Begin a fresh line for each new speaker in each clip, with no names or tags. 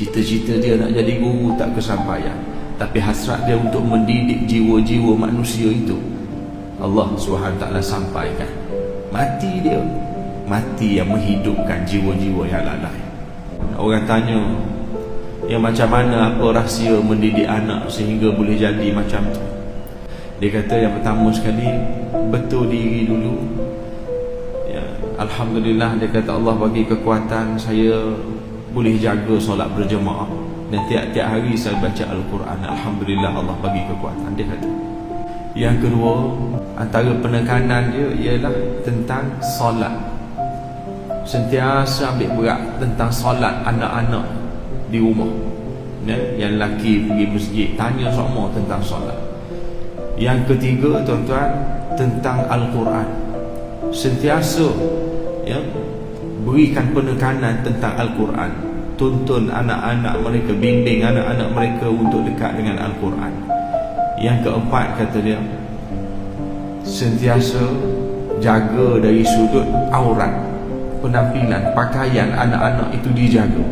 Cita-cita dia nak jadi guru tak kesampaian. Tapi hasrat dia untuk mendidik jiwa-jiwa manusia itu Allah SWT sampaikan. Mati dia. Mati yang menghidupkan jiwa-jiwa yang lalai. Orang tanya Yang macam mana apa rahsia mendidik anak Sehingga boleh jadi macam tu? Dia kata yang pertama sekali Betul diri dulu. Ya, Alhamdulillah dia kata Allah bagi kekuatan Saya boleh jaga solat berjemaah Dan tiap-tiap hari saya baca Al-Quran. Alhamdulillah Allah bagi kekuatan Dia kata. Yang kedua Antara penekanan dia ialah tentang solat. Sentiasa ambil berat tentang solat anak-anak di rumah. Ya, Yang lelaki pergi masjid Tanya semua tentang solat. Yang ketiga tuan-tuan Tentang Al-Quran. Sentiasa ya, Berikan penekanan tentang Al-Quran Tuntun anak-anak mereka Bimbing anak-anak mereka untuk dekat dengan Al-Quran. Yang keempat kata dia Sentiasa Jaga dari sudut aurat Penampilan, pakaian anak-anak itu dijaga.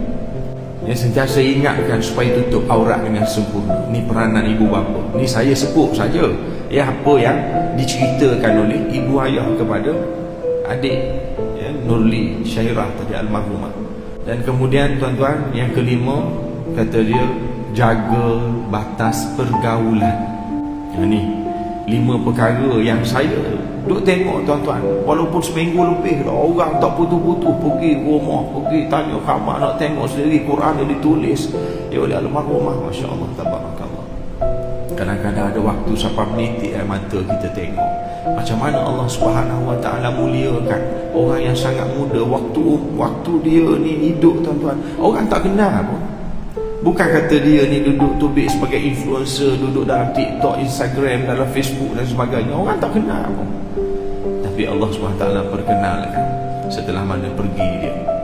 Ya, sentiasa ingatkan supaya tutup aurat dengan sempurna. Ini peranan ibu bapa. Ini saya sebut saja. Ya apa yang diceritakan oleh ibu ayah kepada adik ya, Nurli Syairah tadi almarhumah Dan kemudian tuan-tuan yang kelima Kata dia jaga batas pergaulan. Ini lima perkara yang saya duk tengok tuan-tuan. Walaupun seminggu lebih dah orang tak putus-putus pergi rumah pergi tanya khabar nak tengok sendiri Quran yang ditulis. Ya oleh almarhumah Masya Allah tabarakallah. Kadang-kadang ada waktu sampai menitik air mata kita tengok macam mana Allah subhanahu wa ta'ala muliakan orang yang sangat muda? Waktu waktu dia ni hidup tuan-tuan. Orang tak kenal pun. Bukan kata dia ni duduk tubik sebagai influencer Duduk dalam TikTok, Instagram, dalam Facebook dan sebagainya. Orang tak kenal pun. Tapi Allah SWT perkenalkan Setelah mana pergi dia